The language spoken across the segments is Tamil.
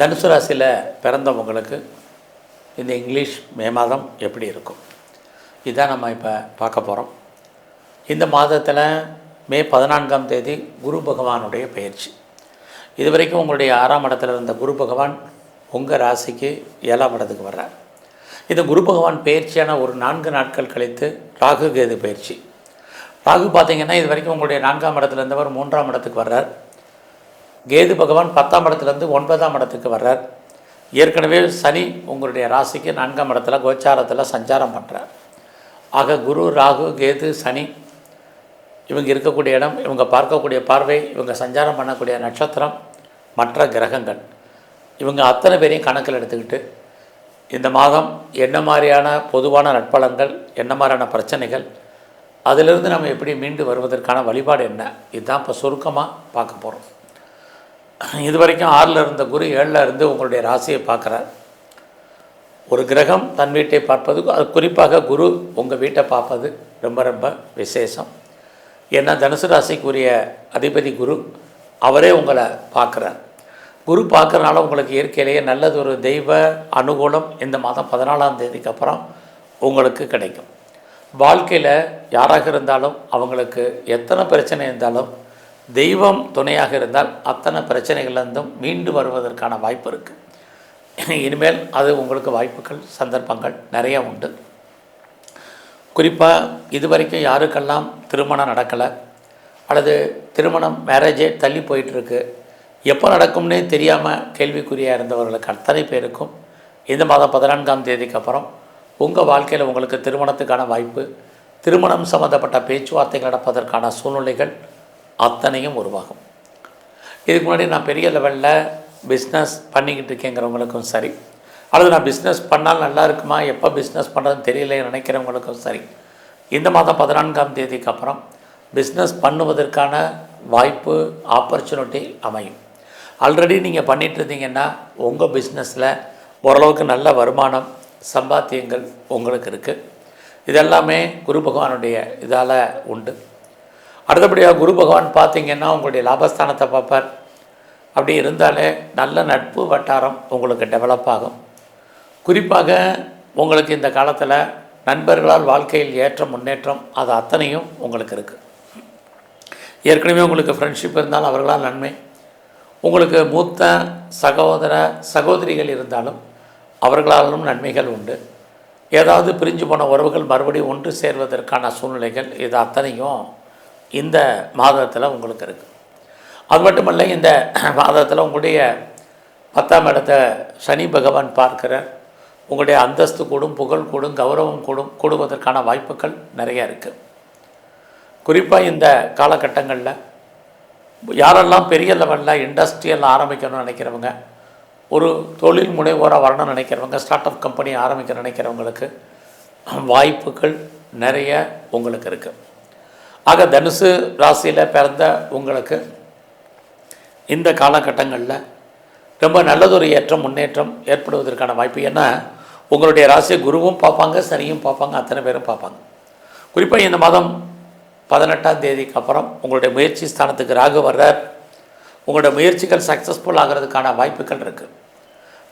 தனுசு ராசியில் பிறந்தவங்களுக்கு இந்த இங்கிலீஷ் மே மாதம் எப்படி இருக்கும்? இதான் நம்ம இப்போ பார்க்க போகிறோம் இந்த மாதத்தில் மே பதினான்காம் தேதி குரு பகவானுடைய பயிற்சி. இது வரைக்கும் உங்களுடைய ஆறாம் இடத்துல இருந்த குரு பகவான் உங்கள் ராசிக்கு ஏழாம் இடத்துக்கு வர்றார். இந்த குரு பகவான் பயிற்சியான ஒரு நான்கு நாட்கள் கழித்து ராகு கேது பயிற்சி. ராகு பார்த்திங்கன்னா இது வரைக்கும் உங்களுடைய நான்காம் இடத்துல இருந்தவர் மூன்றாம் இடத்துக்கு வர்றார். கேது பகவான் பத்தாம் இடத்துலேருந்து ஒன்பதாம் இடத்துக்கு வர்றார். ஏற்கனவே சனி உங்களுடைய ராசிக்கு நான்காம் இடத்துல கோச்சாரத்தில் சஞ்சாரம் பண்ணுறார் ஆக குரு ராகு கேது சனி இவங்க இருக்கக்கூடிய இடம் இவங்க பார்க்கக்கூடிய பார்வை இவங்க சஞ்சாரம் பண்ணக்கூடிய நட்சத்திரம் மற்ற கிரகங்கள். இவங்க அத்தனை பேரையும் கணக்கில் எடுத்துக்கிட்டு இந்த மாதம் என்ன மாதிரியான பொதுவான நட்பலங்கள் என்ன மாதிரியான பிரச்சனைகள் அதிலிருந்து நம்ம எப்படி மீண்டு வருவதற்கான வழிபாடு என்ன? இதுதான் இப்போ சுருக்கமாக பார்க்க போகிறோம் இது வரைக்கும் ஆறில் இருந்த குரு ஏழில் இருந்து உங்களுடைய ராசியை பார்க்குறார். ஒரு கிரகம் தன் வீட்டை பார்ப்பது அது குறிப்பாக குரு உங்கள் வீட்டை பார்ப்பது ரொம்ப ரொம்ப விசேஷம். ஏன்னா தனுசு ராசிக்குரிய அதிபதி குரு அவரே உங்களை பார்க்குறார். குரு பார்க்குறனால உங்களுக்கு இயற்கையிலேயே நல்லது ஒரு தெய்வ அனுகூலம் இந்த மாதம் பதினாலாம் தேதிக்கு அப்புறம் உங்களுக்கு கிடைக்கும். வாழ்க்கையில் யாராக இருந்தாலும் அவங்களுக்கு எத்தனை பிரச்சனை இருந்தாலும் தெய்வம் துணையாக இருந்தால் அத்தனை பிரச்சனைகள்லேருந்தும் மீண்டு வருவதற்கான வாய்ப்பு இருக்குது இனிமேல் அது உங்களுக்கு வாய்ப்புகள் சந்தர்ப்பங்கள் நிறைய உண்டு. குறிப்பாக இது வரைக்கும் யாருக்கெல்லாம் திருமணம் நடக்கலை அல்லது திருமணம் மேரேஜே தள்ளி போயிட்டுருக்கு எப்போ நடக்கும்னே தெரியாமல் கேள்விக்குறியாக இருந்தவர்களுக்கு அத்தனை பேருக்கும் இந்த மாதம் பதினான்காம் தேதிக்கு அப்புறம் உங்கள் வாழ்க்கையில் உங்களுக்கு திருமணத்துக்கான வாய்ப்பு திருமணம் சம்மந்தப்பட்ட பேச்சுவார்த்தைகள் நடப்பதற்கான சூழ்நிலைகள் அத்தனையும் உருவாகும். இதுக்கு முன்னாடி நான் பெரிய லெவலில் பிஸ்னஸ் பண்ணிக்கிட்டு இருக்கேங்கிறவங்களுக்கும் சரி. அல்லது நான் பிஸ்னஸ் பண்ணால் நல்லா இருக்குமா? எப்போ பிஸ்னஸ் பண்ணுறதுன்னு தெரியல நினைக்கிறவங்களுக்கும் சரி. இந்த மாதம் பதினான்காம் தேதிக்கு அப்புறம் பிஸ்னஸ் பண்ணுவதற்கான வாய்ப்பு ஆப்பர்ச்சுனிட்டி அமையும். ஆல்ரெடி நீங்கள் பண்ணிட்டு இருந்தீங்கன்னா உங்கள் பிஸ்னஸில் ஓரளவுக்கு நல்ல வருமானம் சம்பாத்தியங்கள் உங்களுக்கு இருக்குது இதெல்லாமே குரு பகவானுடைய இதால் உண்டு. அடுத்தபடியாக குரு பகவான் பார்த்தீங்கன்னா உங்களுடைய லாபஸ்தானத்தை பார்ப்பார். அப்படி இருந்தாலே நல்ல நட்பு வட்டாரம் உங்களுக்கு டெவலப் ஆகும். குறிப்பாக உங்களுக்கு இந்த காலத்தில் நண்பர்களால் வாழ்க்கையில் ஏற்ற முன்னேற்றம் அது அத்தனையும் உங்களுக்கு இருக்குது ஏற்கனவே உங்களுக்கு ஃப்ரெண்ட்ஷிப் இருந்தால் அவர்களால் நன்மை. உங்களுக்கு மூத்த சகோதர சகோதரிகள் இருந்தாலும் அவர்களாலும் நன்மைகள் உண்டு. ஏதாவது பிரிஞ்சு போன உறவுகள் மறுபடியும் ஒன்று சேர்வதற்கான சூழ்நிலைகள் இது அத்தனையும் இந்த மாதத்தில் உங்களுக்கு இருக்குது அது மட்டுமல்ல இந்த மாதத்தில் உங்களுடைய பத்தாம் இடத்த சனி பகவான் பார்க்கிறார். உங்களுடைய அந்தஸ்து கூடும் புகழ் கூடும் கௌரவம் கூடும் கூடுவதற்கான வாய்ப்புகள் நிறைய இருக்குது குறிப்பாக இந்த காலகட்டங்களில் யாரெல்லாம் பெரிய லெவலில் இண்டஸ்ட்ரியல் ஆரம்பிக்கணும்னு நினைக்கிறவங்க ஒரு தொழில் முனைவோராக வரணும்னு நினைக்கிறவங்க ஸ்டார்ட் அப் கம்பெனி ஆரம்பிக்க நினைக்கிறவங்களுக்கு வாய்ப்புகள் நிறைய உங்களுக்கு இருக்குது ஆக தனுசு ராசியில் பிறந்த உங்களுக்கு இந்த காலகட்டங்களில் ரொம்ப நல்லதொரு ஏற்றம் முன்னேற்றம் ஏற்படுவதற்கான வாய்ப்பு. ஏன்னா உங்களுடைய ராசியை குருவும் பார்ப்பாங்க சனியும் பார்ப்பாங்க அத்தனை பேரும் பார்ப்பாங்க. குறிப்பாக இந்த மாதம் பதினெட்டாம் தேதிக்கு அப்புறம் உங்களுடைய முயற்சி ஸ்தானத்துக்கு ராகு வர்றார். உங்களுடைய முயற்சிகள் சக்ஸஸ்ஃபுல் ஆகிறதுக்கான வாய்ப்புகள் இருக்குது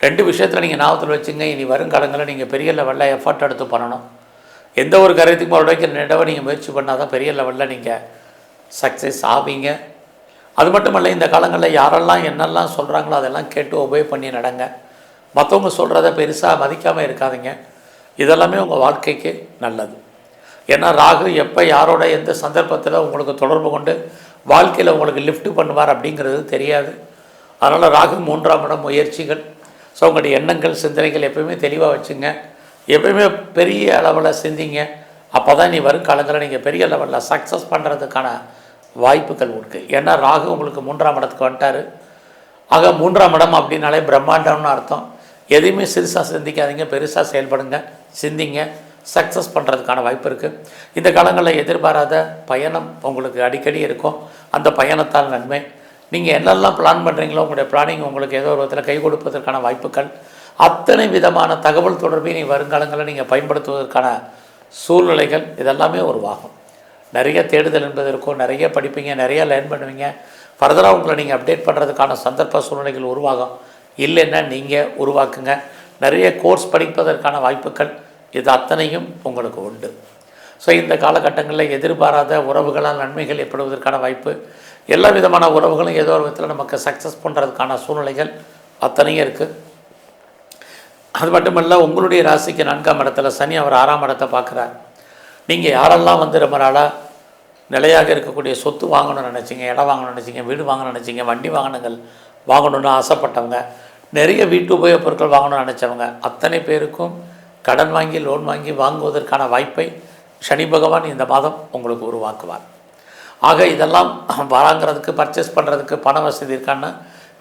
ரெண்டு விஷயத்தில் நீங்கள் ஞாபகத்தில் வச்சுங்க இனி வருங்காலங்களில் நீங்கள் பெரிய லெவலில் எஃபர்ட் எடுத்து பண்ணணும். எந்த ஒரு காரியத்துக்கும் மறுபடியும் நிடவை நீங்கள் முயற்சி பண்ணால் தான் பெரிய லெவலில் நீங்கள் சக்ஸஸ் ஆவீங்க. அது மட்டுமல்ல இந்த காலங்களில் யாரெல்லாம் என்னெல்லாம் சொல்கிறாங்களோ அதெல்லாம் கேட்டு ஒபே பண்ணி நடங்க. மற்றவங்க சொல்கிறத பெருசாக மதிக்காமல் இருக்காதீங்க. இதெல்லாமே உங்கள் வாழ்க்கைக்கு நல்லது. ஏன்னா ராகு எப்போ யாரோட எந்த சந்தர்ப்பத்தில் உங்களுக்கு தொடர்பு கொண்டு வாழ்க்கையில் உங்களுக்கு லிஃப்ட் பண்ணுவார் அப்படிங்கிறது தெரியாது. அதனால் ராகு மூன்றாம் இடம் முயற்சிகள். ஸோ உங்களுடைய எண்ணங்கள் சிந்தனைகள் எப்பயுமே தெளிவாக வச்சுங்க. எப்பயுமே பெரிய அளவில் சிந்திங்க. அப்போ தான் நீ வருங்காலங்களில் நீங்கள் பெரிய லெவலில் சக்ஸஸ் பண்ணுறதுக்கான வாய்ப்புகள் இருக்குது ஏன்னா ராகு உங்களுக்கு மூன்றாம் இடத்துக்கு வந்துட்டார். ஆக மூன்றாம் இடம் அப்படின்னாலே பிரம்மாண்டம்னு அர்த்தம். எதையுமே சிறுசாக சிந்திக்காதீங்க பெருசாக செயல்படுங்க சிந்திங்க சக்ஸஸ் பண்ணுறதுக்கான வாய்ப்பு இருக்குது இந்த காலங்களில் எதிர்பாராத பயணம் உங்களுக்கு அடிக்கடி இருக்கும். அந்த பயணத்தால் நன்மை. நீங்கள் என்னெல்லாம் பிளான் பண்ணுறீங்களோ உங்களுடைய பிளானிங் உங்களுக்கு ஏதோ ஒரு விதத்தில் கை கொடுப்பதற்கான வாய்ப்புகள். அத்தனை விதமான தகவல் தொடர்பை நீ வருங்காலங்களில் நீங்கள் பயன்படுத்துவதற்கான சூழ்நிலைகள் இதெல்லாமே உருவாகும். நிறைய தேடுதல் என்பது இருக்கும். நிறைய படிப்பீங்க நிறைய லேர்ன் பண்ணுவீங்க. ஃபர்தராக உங்களை நீங்கள் அப்டேட் பண்ணுறதுக்கான சந்தர்ப்ப சூழ்நிலைகள் உருவாகும். இல்லைன்னா நீங்கள் உருவாக்குங்க. நிறைய கோர்ஸ் படிப்பதற்கான வாய்ப்புகள் இது அத்தனையும் உங்களுக்கு உண்டு. ஸோ இந்த காலகட்டங்களில் எதிர்பாராத உறவுகளால் நன்மைகள் ஏற்படுவதற்கான வாய்ப்பு எல்லா விதமான உறவுகளும் ஏதோ ஒரு விதத்தில் நமக்கு சக்ஸஸ் பண்ணுறதுக்கான சூழ்நிலைகள் அத்தனையும் இருக்குது அது மட்டுமல்ல உங்களுடைய ராசிக்கு நான்காம் இடத்துல சனி அவர் ஆறாம் இடத்தை பார்க்குறார். நீங்கள் யாரெல்லாம் வந்து ரொம்ப நாளாக நிலையாக இருக்கக்கூடிய சொத்து வாங்கணும்னு நினச்சிங்க இடம் வாங்கணும்னு நினச்சிங்க வீடு வாங்கணும்னு நினச்சிங்க வண்டி வாகனங்கள் வாங்கணும்னு ஆசைப்பட்டவங்க நிறைய வீட்டு உபயோகப் பொருட்கள் வாங்கணும்னு நினச்சவங்க அத்தனை பேருக்கும் கடன் வாங்கி லோன் வாங்கி வாங்குவதற்கான வாய்ப்பை சனி பகவான் இந்த மாதம் உங்களுக்கு உருவாக்குவார். ஆக இதெல்லாம் வாங்குறதுக்கு பர்ச்சேஸ் பண்ணுறதுக்கு பண வசதி இருக்கான்னு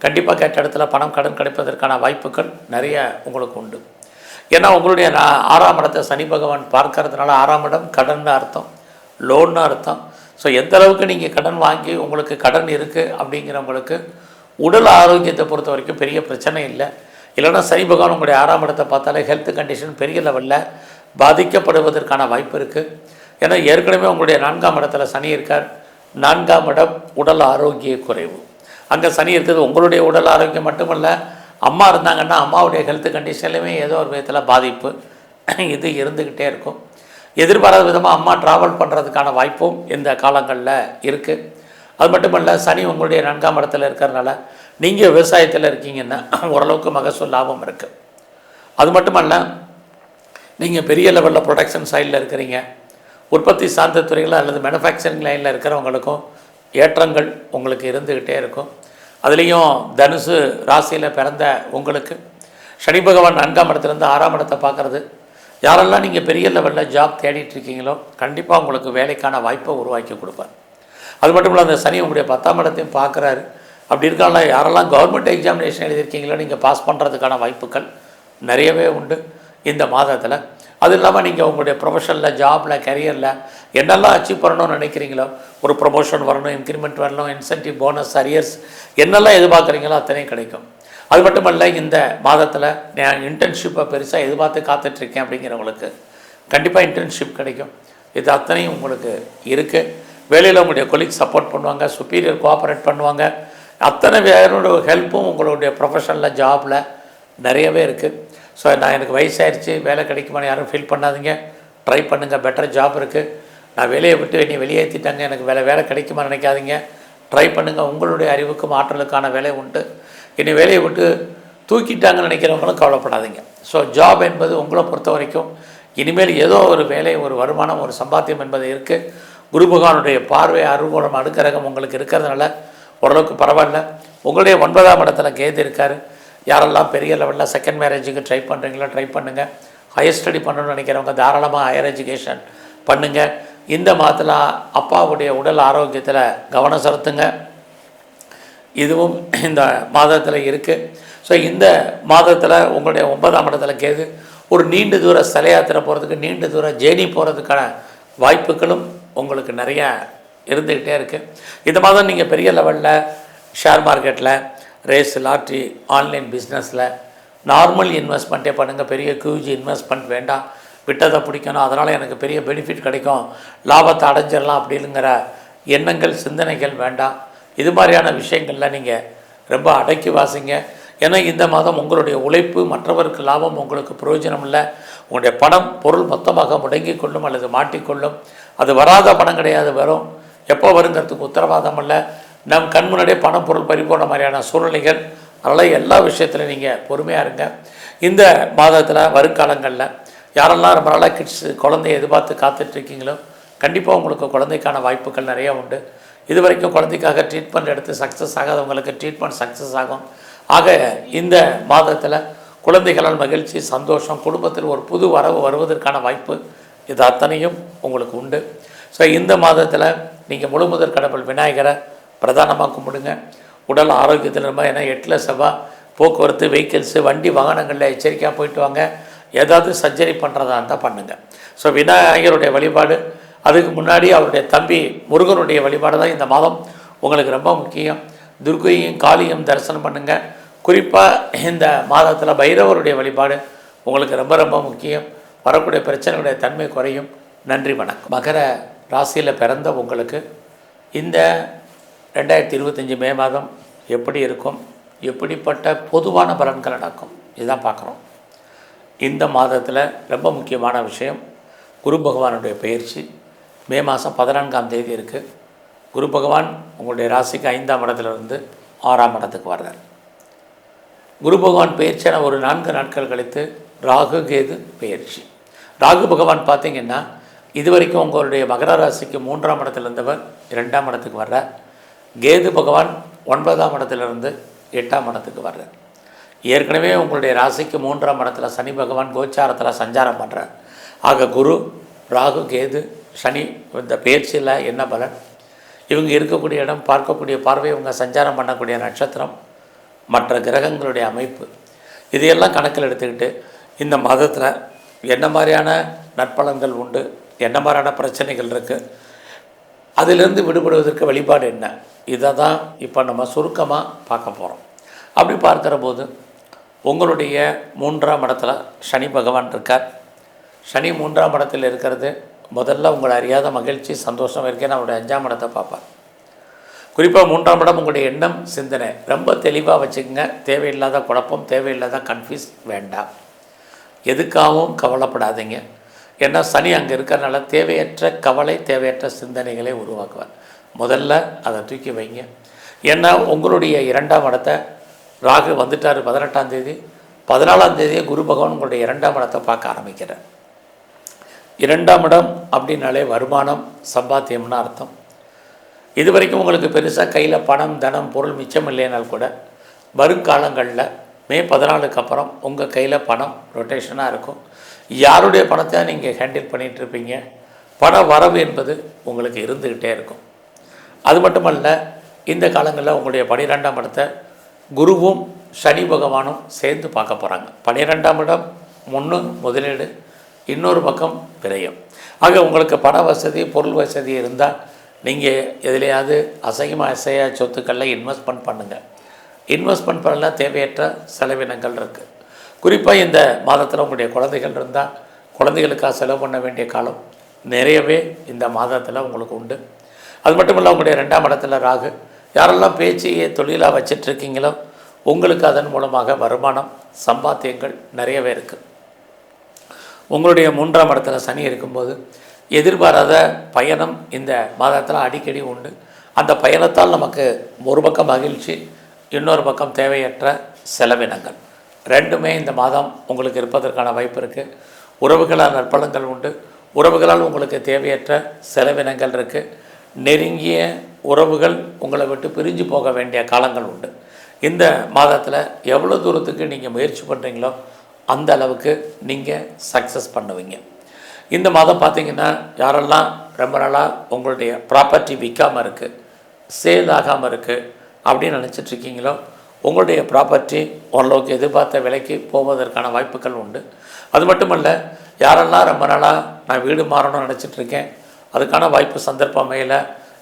கண்டிப்பாக கேட்ட இடத்துல பணம் கடன் கிடைப்பதற்கான வாய்ப்புகள் நிறைய உங்களுக்கு உண்டு. ஏன்னா உங்களுடைய நான் ஆறாம் இடத்தை சனி பகவான் பார்க்கறதுனால ஆறாம் இடம் கடன் அர்த்தம் லோன்னு அர்த்தம். ஸோ எந்த அளவுக்கு நீங்கள் கடன் வாங்கி உங்களுக்கு கடன் இருக்குது அப்படிங்கிறவங்களுக்கு உடல் ஆரோக்கியத்தை பொறுத்த வரைக்கும் பெரிய பிரச்சனை இல்லை. இல்லைன்னா சனி பகவான் உங்களுடைய ஆறாம் இடத்தை பார்த்தாலே ஹெல்த் கண்டிஷன் பெரிய லெவலில் பாதிக்கப்படுவதற்கான வாய்ப்பு இருக்குது ஏன்னா ஏற்கனவே உங்களுடைய நான்காம் இடத்துல சனி இருக்கார். நான்காம் இடம் உடல் ஆரோக்கிய குறைவு. அங்கே சனி இருக்கிறது உங்களுடைய உடல் ஆரோக்கியம் மட்டுமல்ல அம்மா இருந்தாங்கன்னா அம்மாவுடைய ஹெல்த் கண்டிஷன்லையுமே ஏதோ ஒரு விதத்தில் பாதிப்பு. இது இருந்துக்கிட்டே இருக்கும். எதிர்பாராத விதமாக அம்மா ட்ராவல் பண்ணுறதுக்கான வாய்ப்பும் இந்த காலங்களில் இருக்குது அது மட்டுமல்ல சனி உங்களுடைய நான்காம் இடத்துல இருக்கிறதுனால நீங்கள் விவசாயத்தில் இருக்கீங்கன்னா ஓரளவுக்கு மகசூல் லாபம் இருக்குது அது மட்டுமல்ல நீங்கள் பெரிய லெவலில் ப்ரொடக்ஷன் சைடில் இருக்கிறீங்க. உற்பத்தி சார்ந்த துறைகளில் அல்லது மேனுஃபேக்சரிங் லைனில் இருக்கிறவங்களுக்கும் ஏற்றங்கள் உங்களுக்கு இருந்துக்கிட்டே இருக்கும். அதுலேயும் தனுசு ராசியில் பிறந்த உங்களுக்கு சனி பகவான் நான்காம் இடத்துலேருந்து ஆறாம் இடத்தை பார்க்குறது. யாரெல்லாம் நீங்கள் பெரிய லெவலில் ஜாப் தேடிட்டு இருக்கீங்களோ கண்டிப்பாக உங்களுக்கு வேலைக்கான வாய்ப்பை உருவாக்கி கொடுப்பார். அது மட்டும் இல்லை அந்த சனி உங்களுடைய பத்தாம் இடத்தையும் பார்க்குறாரு. அப்படி இருக்கால யாரெல்லாம் கவர்மெண்ட் எக்ஸாமினேஷன் எழுதியிருக்கீங்களோ நீங்கள் பாஸ் பண்ணுறதுக்கான வாய்ப்புகள் நிறையவே உண்டு. இந்த மாதத்தில் அது இல்லாமல் நீங்கள் உங்களுடைய ப்ரொஃபஷனில் ஜாபில் கரியரில் என்னெல்லாம் அச்சீவ் பண்ணணும்னு நினைக்கிறீங்களோ ஒரு ப்ரொமோஷன் வரணும் இன்க்ரிமெண்ட் வரணும் இன்சென்டிவ் போனஸ் அரியர்ஸ் என்னெல்லாம் எதிர்பார்க்குறீங்களோ அத்தனையும் கிடைக்கும். அது மட்டுமல்ல இந்த மாதத்தில் நான் இன்டர்ன்ஷிப்பை பெருசாக எதிர்பார்த்து காத்துட்ருக்கேன் அப்படிங்கிறவங்களுக்கு கண்டிப்பாக இன்டர்ன்ஷிப் கிடைக்கும். இது அத்தனையும் உங்களுக்கு இருக்குது வேலையில் உங்களுடைய கொலீக் சப்போர்ட் பண்ணுவாங்க சுப்பீரியர் கோஆப்ரேட் பண்ணுவாங்க. அத்தனை பேரோட ஹெல்ப்பும் உங்களுடைய ப்ரொஃபஷனில் ஜாபில் நிறையவே இருக்குது ஸோ நான் எனக்கு வயசாயிருச்சு வேலை கிடைக்குமான்னு யாரும் ஃபீல் பண்ணாதீங்க. ட்ரை பண்ணுங்கள் பெட்டர் ஜாப் இருக்குது நான் வேலையை விட்டு என்னை வெளியேற்றிட்டாங்க எனக்கு வேலை வேலை கிடைக்குமான்னு நினைக்காதீங்க. ட்ரை பண்ணுங்கள் உங்களுடைய அறிவுக்கும் ஆற்றலுக்கான வேலை உண்டு. என்னை வேலையை விட்டு தூக்கிட்டாங்கன்னு நினைக்கிறவங்களும் கவலைப்படாதீங்க. ஸோ ஜாப் என்பது உங்களை பொறுத்த வரைக்கும் இனிமேல் ஏதோ ஒரு வேலை ஒரு வருமானம் ஒரு சம்பாத்தியம் என்பது இருக்குது குரு பகவானுடைய பார்வை அருகோணம் அடுக்கரகம் உங்களுக்கு இருக்கிறதுனால ஓரளவுக்கு பரவாயில்ல. உங்களுடைய ஒன்பதாம் இடத்துல கேது இருக்கார். யாரெல்லாம் பெரிய லெவலில் செகண்ட் மேரேஜுக்கு ட்ரை பண்ணுறீங்களோ ட்ரை பண்ணுங்கள் ஹையர் ஸ்டடி பண்ணணும்னு நினைக்கிறவங்க தாராளமாக ஹையர் எஜுகேஷன் பண்ணுங்கள் இந்த மாதத்தில் அப்பாவுடைய உடல் ஆரோக்கியத்தில் கவனம் செலுத்துங்க. இதுவும் இந்த மாதத்தில் இருக்குது ஸோ இந்த மாதத்தில் உங்களுடைய ஒன்பதாம் இடத்துல கேது ஒரு நீண்ட தூர சிலை யாத்திரை போகிறதுக்கு நீண்ட தூர ஜேர்னி போகிறதுக்கான வாய்ப்புகளும் உங்களுக்கு நிறையா இருந்துக்கிட்டே இருக்குது இந்த மாதம் நீங்கள் பெரிய லெவலில் ஷேர் மார்க்கெட்டில் ரேஸ் லாட்ரி ஆன்லைன் பிஸ்னஸில் நார்மல் இன்வெஸ்ட்மெண்ட்டே பண்ணுங்கள் பெரிய கியூஜி இன்வெஸ்ட்மெண்ட் வேண்டாம். விட்டதை பிடிக்கணும். அதனால் எனக்கு பெரிய பெனிஃபிட் கிடைக்கும். லாபத்தை அடைஞ்சிடலாம் அப்படிங்கிற எண்ணங்கள் சிந்தனைகள் வேண்டாம். இது மாதிரியான விஷயங்களில் நீங்கள் ரொம்ப அடக்கி வாசிங்க. ஏன்னா இந்த மாதம் உங்களுடைய உழைப்பு மற்றவருக்கு லாபம் உங்களுக்கு பிரயோஜனம் இல்லை உங்களுடைய பணம் பொருள் மொத்தமாக முடங்கிக் கொள்ளும் அல்லது மாட்டிக்கொள்ளும். அது வராத பணம் கிடையாது வரும் எப்போ வருங்கிறதுக்கு உத்தரவாதம் இல்லை. நம் கண் முன்னாடியே பணம் பொருள் பறிப்போன மாதிரியான சூழ்நிலைகள் அதனால் எல்லா விஷயத்துலையும் நீங்கள் பொறுமையாக இருங்க. இந்த மாதத்தில் வருங்காலங்களில் யாரெல்லாம் ரொம்ப நாளாக கிட்ஸ் குழந்தைய எதிர்பார்த்து காத்துட்ருக்கீங்களோ கண்டிப்பாக உங்களுக்கு குழந்தைக்கான வாய்ப்புகள் நிறைய உண்டு. இது வரைக்கும் குழந்தைக்காக ட்ரீட்மெண்ட் எடுத்து சக்ஸஸ் ஆகாதவங்களுக்கு ட்ரீட்மெண்ட் சக்ஸஸ் ஆகும். ஆக இந்த மாதத்தில் குழந்தைகளால் மகிழ்ச்சி சந்தோஷம் குடும்பத்தில் ஒரு புது வரவு வருவதற்கான வாய்ப்பு இது அத்தனையும் உங்களுக்கு உண்டு. ஸோ இந்த மாதத்தில் நீங்கள் முழுமுதற் கடவுள் விநாயகரை பிரதானமாக கும்பிடுங்க. உடல் ஆரோக்கியத்தில் ரொம்ப ஏன்னா எட்டில் செவ்வாய் போக்குவரத்து வெஹிக்கிள்ஸு வண்டி வாகனங்களில் எச்சரிக்கையாக போயிட்டு வாங்க. ஏதாவது சர்ஜரி பண்ணுறதா இருந்தால் பண்ணுங்கள் ஸோ விநாயகருடைய வழிபாடு அதுக்கு முன்னாடி அவருடைய தம்பி முருகனுடைய வழிபாடு தான் இந்த மாதம். உங்களுக்கு ரொம்ப முக்கியம். துர்க்கையும் காளியும் தரிசனம் பண்ணுங்கள் குறிப்பாக இந்த மாதத்தில் பைரவருடைய வழிபாடு உங்களுக்கு ரொம்ப ரொம்ப முக்கியம். வரக்கூடிய பிரச்சனைகளுடைய தன்மை குறையும். நன்றி வணக்கம். மகர ராசியில் பிறந்த உங்களுக்கு இந்த ரெண்டாயிரத்தி இருபத்தஞ்சி மே மாதம் எப்படி இருக்கும்? எப்படிப்பட்ட பொதுவான பலன்கள் நடக்கும் இதுதான் பார்க்குறோம். இந்த மாதத்தில் ரொம்ப முக்கியமான விஷயம் குரு பகவானுடைய பயிற்சி. மே மாதம் பதினான்காம் தேதி இருக்குது குரு பகவான் உங்களுடைய ராசிக்கு ஐந்தாம் இடத்துலேருந்து ஆறாம் இடத்துக்கு வர்றார். குரு பகவான் பயிற்சியான ஒரு நான்கு நாட்கள் கழித்து ராகு கேது பயிற்சி. ராகு பகவான் பார்த்தீங்கன்னா இது வரைக்கும் உங்களுடைய மகர ராசிக்கு மூன்றாம் இடத்துல இருந்தவர் இரண்டாம் இடத்துக்கு வர்றார். கேது பகவான் ஒன்பதாம் இடத்திலிருந்து எட்டாம் இடத்துக்கு வர்றார். ஏற்கனவே உங்களுடைய ராசிக்கு மூன்றாம் இடத்துல சனி பகவான் கோச்சாரத்தில் சஞ்சாரம் பண்ணுறார் ஆக குரு ராகு கேது சனி இந்த பயிற்சியில் என்ன பலன்? இவங்க இருக்கக்கூடிய இடம் பார்க்கக்கூடிய பார்வை இவங்க சஞ்சாரம் பண்ணக்கூடிய நட்சத்திரம் மற்ற கிரகங்களுடைய அமைப்பு. இதையெல்லாம் கணக்கில் எடுத்துக்கிட்டு இந்த மாதத்தில் என்ன மாதிரியான நற்பலன்கள் உண்டு? என்ன மாதிரியான பிரச்சனைகள் இருக்குது அதிலிருந்து விடுபடுவதற்கு வழிபாடு என்ன? இதை தான் இப்போ நம்ம சுருக்கமாக பார்க்க போகிறோம் அப்படி பார்க்குற போது உங்களுடைய மூன்றாம் இடத்துல சனி பகவான் இருக்கார். சனி மூன்றாம் இடத்தில் இருக்கிறது முதல்ல உங்களை அறியாத மகிழ்ச்சி சந்தோஷம் இருக்கேன்னு அவருடைய அஞ்சாம் இடத்தை பார்ப்பார். குறிப்பாக மூன்றாம் இடம் உங்களுடைய எண்ணம் சிந்தனை. ரொம்ப தெளிவாக வச்சுக்கோங்க. தேவையில்லாத குழப்பம் தேவையில்லாத கன்ஃபியூஸ் வேண்டாம். எதுக்காகவும் கவலைப்படாதீங்க. ஏன்னா சனி அங்கே இருக்கிறனால தேவையற்ற கவலை தேவையற்ற சிந்தனைகளை உருவாக்குவார். முதல்ல அதை தூக்கி வைங்க. ஏன்னா உங்களுடைய இரண்டாம் இடத்தை ராகு வந்துட்டார் பதினெட்டாம் தேதி. பதினாலாம் தேதியே குரு பகவான் உங்களுடைய இரண்டாம் இடத்தை பார்க்க ஆரம்பிக்கிறார். இரண்டாம் இடம் அப்படின்னாலே வருமானம் சம்பாத்தியம்னு அர்த்தம். இது வரைக்கும் உங்களுக்கு பெருசாக கையில் பணம் தனம் பொருள் மிச்சம் இல்லைனால் கூட வருங்காலங்களில் மே பதினாலுக்கு அப்புறம் உங்கள் கையில் பணம் ரொட்டேஷனாக இருக்கும். யாருடைய பணத்தை நீங்கள் ஹேண்டில் பண்ணிகிட்டு இருப்பீங்க பண வரவு என்பது உங்களுக்கு இருந்துக்கிட்டே இருக்கும். அது மட்டுமல்ல இந்த காலங்களில் உங்களுடைய பனிரெண்டாம் இடத்தை குருவும் சனி பகவானும் சேர்ந்து பார்க்க போகிறாங்க பனிரெண்டாம் இடம் முன்னு முதலீடு இன்னொரு பக்கம் விரயம். ஆக உங்களுக்கு பண வசதி பொருள் வசதி இருந்தால் நீங்கள் எதுலையாவது அசையமாக அசையா சொத்துக்களில் இன்வெஸ்ட்மெண்ட் பண்ணுங்கள் இன்வெஸ்ட்மெண்ட் பண்ணலாம் தேவையற்ற செலவினங்கள் இருக்குது குறிப்பாக இந்த மாதத்தில் உங்களுடைய குழந்தைகள் இருந்தால் குழந்தைகளுக்காக செலவு பண்ண வேண்டிய காலம் நிறையவே இந்த மாதத்தில் உங்களுக்கு உண்டு. அது மட்டும் இல்லை உங்களுடைய ரெண்டாம் இடத்துல ராகு யாரெல்லாம் பேச்சையே தொழிலாக வச்சிட்ருக்கீங்களோ உங்களுக்கு அதன் மூலமாக வருமானம் சம்பாத்தியங்கள் நிறையவே இருக்குது உங்களுடைய மூன்றாம் இடத்துல சனி இருக்கும்போது எதிர்பாராத பயணம் இந்த மாதத்தில் அடிக்கடி உண்டு. அந்த பயணத்தால் நமக்கு ஒரு பக்கம் மகிழ்ச்சி இன்னொரு பக்கம் தேவையற்ற செலவினங்கள். ரெண்டுமே இந்த மாதம் உங்களுக்கு இருப்பதற்கான வாய்ப்பு இருக்குது உறவுகளால் நற்பலங்கள் உண்டு. உறவுகளால் உங்களுக்கு தேவையற்ற செலவினங்கள் இருக்குது நெருங்கிய உறவுகள் உங்களை விட்டு பிரிஞ்சு போக வேண்டிய காலங்கள் உண்டு. இந்த மாதத்தில் எவ்வளோ தூரத்துக்கு நீங்கள் முயற்சி பண்ணுறீங்களோ அந்த அளவுக்கு நீங்கள் சக்ஸஸ் பண்ணுவீங்க. இந்த மாதம் பார்த்தீங்கன்னா யாரெல்லாம் ரொம்ப நாளாக உங்களுடைய ப்ராப்பர்ட்டி விற்காமல் இருக்குது சேல் ஆகாமல் இருக்குது அப்படின்னு நினச்சிட்ருக்கீங்களோ உங்களுடைய ப்ராப்பர்ட்டி ஓரளவுக்கு எதிர்பார்த்த விலைக்கு போவதற்கான வாய்ப்புகள் உண்டு. அது மட்டுமல்ல யாரெல்லாம் ரொம்ப நாளாக நான் வீடு மாறணும்னு நினச்சிட்ருக்கேன் அதுக்கான வாய்ப்பு சந்தர்ப்பம் அமையல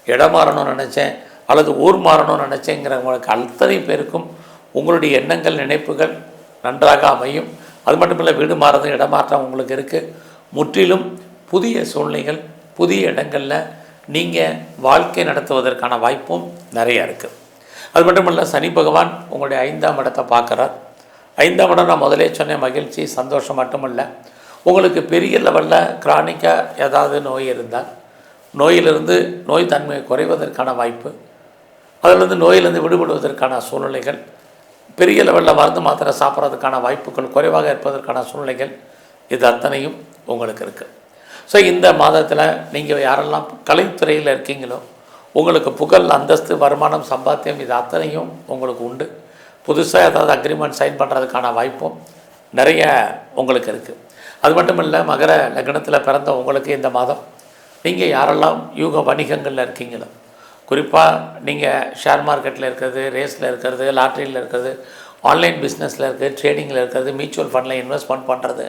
இடம் மாறணும்னு நினச்சேன் அல்லது ஊர் மாறணும்னு நினச்சேங்கிறவங்களுக்கு அத்தனை பேருக்கும் உங்களுடைய எண்ணங்கள் நினைப்புகள் நன்றாக அமையும். அது மட்டும் இல்லை வீடு மாறது இடமாற்றம் உங்களுக்கு இருக்குது முற்றிலும் புதிய சூழ்நிலைகள் புதிய இடங்களில் நீங்கள் வாழ்க்கை நடத்துவதற்கான வாய்ப்பும் நிறையா இருக்குது அது மட்டும் இல்லை சனி பகவான் உங்களுடைய ஐந்தாம் இடத்தை பார்க்குறார். ஐந்தாம் இடம் நான் முதலே சொன்னேன் மகிழ்ச்சி சந்தோஷம் மட்டுமல்ல. உங்களுக்கு பெரிய லெவலில் கிரானிக்காக ஏதாவது நோய் இருந்தால் நோயிலிருந்து நோய் தன்மை குறைவதற்கான வாய்ப்பு அதிலிருந்து நோயிலிருந்து விடுபடுவதற்கான சூழ்நிலைகள் பெரிய லெவலில் மருந்து மாத்திரை சாப்பிட்றதுக்கான வாய்ப்புகள் குறைவாக இருப்பதற்கான சூழ்நிலைகள் இது அத்தனையும் உங்களுக்கு இருக்குது ஸோ இந்த மாதத்தில் நீங்கள் யாரெல்லாம் கலைத்துறையில் இருக்கீங்களோ உங்களுக்கு புகழ் அந்தஸ்து வருமானம் சம்பாத்தியம் இது அத்தனையும் உங்களுக்கு உண்டு. புதுசாக ஏதாவது அக்ரிமெண்ட் சைன் பண்ணுறதுக்கான வாய்ப்பும் நிறைய உங்களுக்கு இருக்குது அது மட்டும் இல்லை மகர லக்னத்தில் பிறந்த உங்களுக்கு இந்த மாதம் நீங்கள் யாரெல்லாம் யூக வணிகங்களில் இருக்கீங்களோ குறிப்பாக நீங்கள் ஷேர் மார்க்கெட்டில் இருக்கிறது ரேஸில் இருக்கிறது லாட்ரியில் இருக்கிறது ஆன்லைன் பிஸ்னஸில் இருக்கிறது ட்ரேடிங்கில் இருக்கிறது மியூச்சுவல் ஃபண்டில் இன்வெஸ்ட்மெண்ட் பண்ணுறது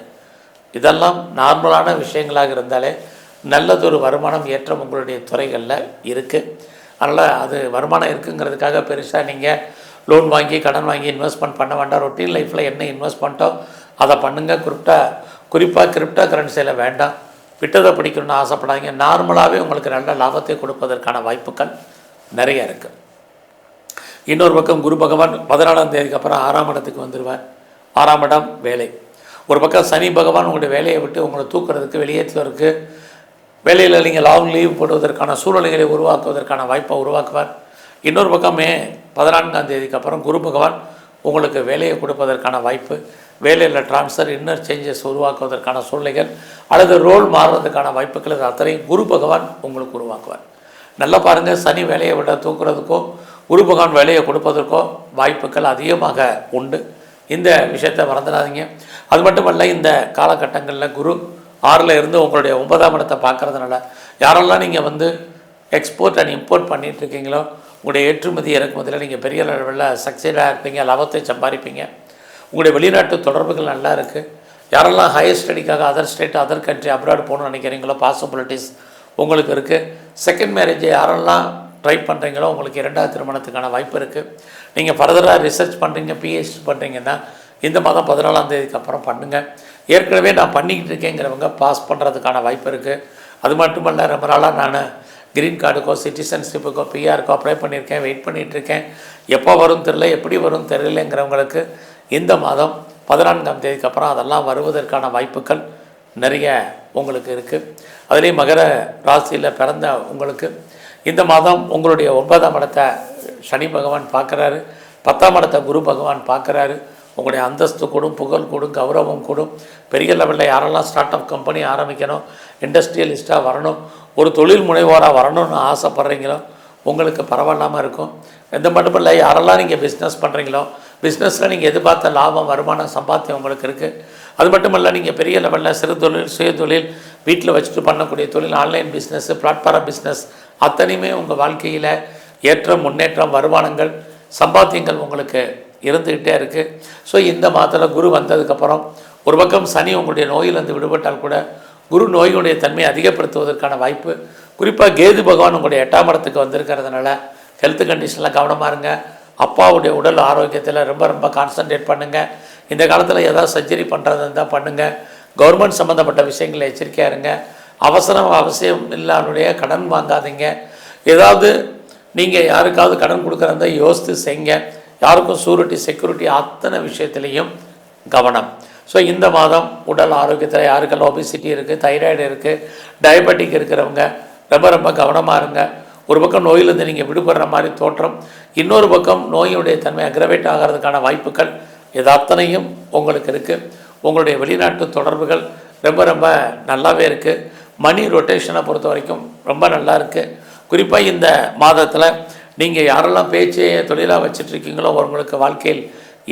இதெல்லாம் நார்மலான விஷயங்களாக இருந்தாலே நல்லதொரு வருமானம் ஏற்றம் உங்களுடைய துறைகளில் இருக்குது அதனால் அது வருமானம் இருக்குங்கிறதுக்காக பெருசாக நீங்கள் லோன் வாங்கி கடன் வாங்கி இன்வெஸ்ட்மெண்ட் பண்ண வேண்டாம். ரொட்டீன் லைஃப்பில் என்ன இன்வெஸ்ட்மெண்ட்டோ அதை பண்ணுங்கள் கிரிப்டா குறிப்பாக கிரிப்டோ கரன்சியில் வேண்டாம். விட்டதை பிடிக்கணும்னு ஆசைப்படாதீங்க. நார்மலாகவே உங்களுக்கு நல்ல லாபத்தை கொடுப்பதற்கான வாய்ப்புகள் நிறைய இருக்குது இன்னொரு பக்கம் குரு பகவான் பதினாலாம் தேதிக்கு அப்புறம் ஆறாம் இடத்துக்கு வந்துடுவார் ஆறாம் இடம் வேலை. ஒரு பக்கம் சனி பகவான் உங்களுடைய வேலையை விட்டு உங்களை தூக்குறதுக்கு வெளியேற்றுவதற்கு வேலையில் நீங்கள் லாங் லீவ் போடுவதற்கான சூழ்நிலைகளை உருவாக்குவதற்கான வாய்ப்பை உருவாக்குவார். இன்னொரு பக்கமே பதினான்காம் தேதிக்கு அப்புறம் குரு பகவான் உங்களுக்கு வேலையை கொடுப்பதற்கான வாய்ப்பு வேலையில் ட்ரான்ஸ்ஃபர் இன்னர் சேஞ்சஸ் உருவாக்குவதற்கான சூழ்நிலைகள் அல்லது ரோல் மாறுறதுக்கான வாய்ப்புகள் இது அத்தனையும் குரு பகவான் உங்களுக்கு உருவாக்குவார். நல்லா பாருங்கள் சனி வேலையை விட தூக்குறதுக்கோ குரு பகவான் வேலையை கொடுப்பதற்கோ வாய்ப்புகள் அதிகமாக உண்டு. இந்த விஷயத்தை மறந்துடாதீங்க. அது மட்டுமல்ல இந்த காலகட்டங்களில் குரு ஆறில் இருந்து உங்களுடைய ஒன்பதாம் இடத்தை பார்க்கறதுனால யாரெல்லாம் நீங்கள் வந்து எக்ஸ்போர்ட் அண்ட் இம்போர்ட் பண்ணிகிட்டு இருக்கீங்களோ உங்களுடைய ஏற்றுமதி இறக்குமதியில் நீங்கள் பெரிய அளவில் சக்ஸீடாக இருப்பீங்க லாபத்தை சம்பாதிப்பீங்க. உங்களுடைய வெளிநாட்டு தொடர்புகள் நல்லா இருக்குது யாரெல்லாம் higher ஸ்டடிக்காக other state other country abroad போகணும்னு நினைக்கிறீங்களோ பாசிபிலிட்டிஸ் உங்களுக்கு இருக்குது செகண்ட் மேரேஜை யாரெல்லாம் ட்ரை பண்ணுறீங்களோ உங்களுக்கு இரண்டாவது திருமணத்துக்கான வாய்ப்பு இருக்குது நீங்கள் ஃபர்தராக ரிசர்ச் பண்ணுறீங்க பிஹெச்டி பண்ணுறீங்கன்னா இந்த மாதம் பதினாலாம் தேதிக்கு அப்புறம் பண்ணுங்கள் ஏற்கனவே நான் பண்ணிக்கிட்டு இருக்கேங்கிறவங்க பாஸ் பண்ணுறதுக்கான வாய்ப்பு இருக்குது அது மட்டுமல்ல ரொம்ப நாளாக நான் க்ரீன் கார்டுக்கோ சிட்டிசன்ஷிப்புக்கோ பிஆருக்கோ அப்ளை பண்ணியிருக்கேன் வெயிட் பண்ணிகிட்டு இருக்கேன் எப்போ வரும் தெரில எப்படி வரும் தெரியலங்கிறவங்களுக்கு இந்த மாதம் பதினான்காம் தேதிக்கு அப்புறம் அதெல்லாம் வருவதற்கான வாய்ப்புகள் நிறைய உங்களுக்கு இருக்குது அதுலேயும் மகர ராசியில் பிறந்த உங்களுக்கு இந்த மாதம் உங்களுடைய ஒன்பதாம் இடத்தை சனி பகவான் பார்க்குறாரு. பத்தாம் இடத்தை குரு பகவான் பார்க்குறாரு. உங்களுடைய அந்தஸ்து கூடும் புகழ் கூடும் கௌரவம் கூடும். பெரிய லெவலில் யாரெல்லாம் ஸ்டார்ட் அப் கம்பெனி ஆரம்பிக்கணும் இண்டஸ்ட்ரியலிஸ்ட்டாக வரணும் ஒரு தொழில் முனைவோராக வரணும்னு ஆசைப்பட்றீங்களோ உங்களுக்கு பரவாயில்லாமல் இருக்கும். எந்த மட்டும் இல்லை யாரெல்லாம் நீங்கள் பிஸ்னஸ் பண்ணுறீங்களோ பிஸ்னஸில் நீங்கள் எதிர்பார்த்த லாபம் வருமானம் சம்பாத்தியம் உங்களுக்கு இருக்குது அது மட்டும் இல்லை நீங்கள் பெரிய லெவலில் சிறு தொழில் சுய தொழில் வீட்டில் வச்சுட்டு பண்ணக்கூடிய தொழில் ஆன்லைன் பிஸ்னஸ் பிளாட்ஃபார்ம் பிஸ்னஸ் அத்தனையுமே உங்கள் வாழ்க்கையில் ஏற்றம் முன்னேற்றம் வருமானங்கள் சம்பாத்தியங்கள் உங்களுக்கு இருந்துக்கிட்டே இருக்குது ஸோ இந்த மாதத்தில் குரு வந்ததுக்கப்புறம் ஒரு பக்கம் சனி உங்களுடைய நோயிலிருந்து விடுபட்டால் கூட குரு நோயினுடைய தன்மையை அதிகப்படுத்துவதற்கான வாய்ப்பு. குறிப்பாக கேது பகவான் உங்களுடைய எட்டாம் இடத்துக்கு வந்திருக்கிறதுனால ஹெல்த் கண்டிஷனில் கவனமாக இருங்க. அப்பாவுடைய உடல் ஆரோக்கியத்தில் ரொம்ப ரொம்ப கான்சன்ட்ரேட் பண்ணுங்கள் இந்த காலத்தில் ஏதாவது சர்ஜரி பண்ணுறது இருந்தால் பண்ணுங்கள் கவர்மெண்ட் சம்மந்தப்பட்ட விஷயங்களில் எச்சரிக்கையாக இருங்க. அவசரம் அவசியம் இல்லாமலுடைய கடன் வாங்காதீங்க. ஏதாவது நீங்கள் யாருக்காவது கடன் கொடுக்குறதா யோசித்து செய்யுங்க. யாருக்கும் சூரிட்டி செக்யூரிட்டி அத்தனை விஷயத்துலேயும் கவனம். ஸோ இந்த மாதம் உடல் ஆரோக்கியத்தில் யாருக்கெல்லாம் ஒபிசிட்டி இருக்குது தைராய்டு இருக்குது டயபெட்டிக் இருக்கிறவங்க ரொம்ப ரொம்ப கவனமாக இருங்க. ஒரு பக்கம் நோயிலிருந்து நீங்கள் விடுபடுற மாதிரி தோற்றம் இன்னொரு பக்கம் நோயினுடைய தன்மை அக்ரவேட் ஆகிறதுக்கான வாய்ப்புகள் இது அத்தனையும் உங்களுக்கு இருக்குது உங்களுடைய வெளிநாட்டு தொடர்புகள் ரொம்ப ரொம்ப நல்லாவே இருக்குது மணி ரொட்டேஷனை பொறுத்த வரைக்கும் ரொம்ப நல்லா இருக்குது குறிப்பாக இந்த மாதத்தில் நீங்கள் யாரெல்லாம் பேச்சையை தொழிலாக வச்சிட்ருக்கீங்களோ உங்களுக்கு வாழ்க்கையில்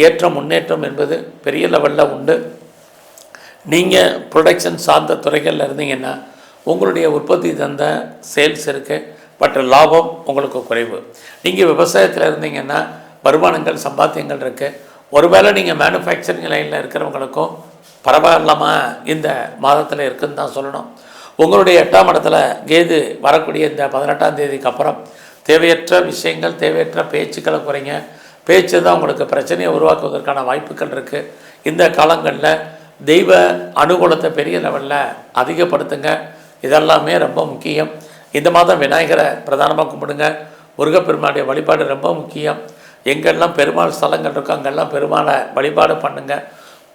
ஏற்ற முன்னேற்றம் என்பது பெரிய லெவலில் உண்டு. நீங்கள் ப்ரொடக்ஷன் சார்ந்த துறைகளில் இருந்தீங்கன்னா உங்களுடைய உற்பத்தி தந்த சேல்ஸ் இருக்குது பட் லாபம் உங்களுக்கு குறைவு. நீங்கள் விவசாயத்தில் இருந்தீங்கன்னா வருமானங்கள் சம்பாத்தியங்கள் இருக்குது ஒருவேளை நீங்கள் மேனுஃபேக்சரிங் லைனில் இருக்கிறவங்களுக்கும் பரவாயில்லாமல் இந்த மாதத்தில் இருக்குன்னு தான் சொல்லணும். உங்களுடைய எட்டாம் இடத்துல கேது வரக்கூடிய இந்த பதினெட்டாம் தேதிக்கு அப்புறம் தேவையற்ற விஷயங்கள் தேவையற்ற பேச்சுக்களை குறைங்க. பேச்சு தான் உங்களுக்கு பிரச்சனையை உருவாக்குவதற்கான வாய்ப்புகள் இருக்குது இந்த காலங்களில் தெய்வ அனுகூலத்தை பெரிய லெவலில் அதிகப்படுத்துங்க. இதெல்லாமே ரொம்ப முக்கியம். இந்த மாதம் விநாயகரை பிரதானமாக கும்பிடுங்க. முருகப்பெருமானுடைய வழிபாடு ரொம்ப முக்கியம். எங்கெல்லாம் பெருமாள் ஸ்தலங்கள் இருக்கோ அங்கெல்லாம் பெருமாளை வழிபாடு பண்ணுங்கள்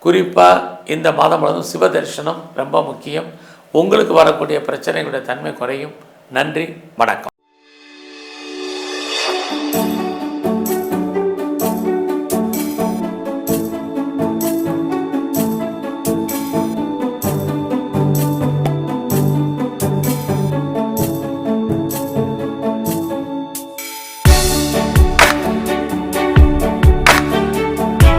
குறிப்பாக இந்த மாதம் முழுவதும் சிவ தரிசனம் ரொம்ப முக்கியம். உங்களுக்கு வரக்கூடிய பிரச்சனைகளுடைய தன்மை குறையும். நன்றி வணக்கம்.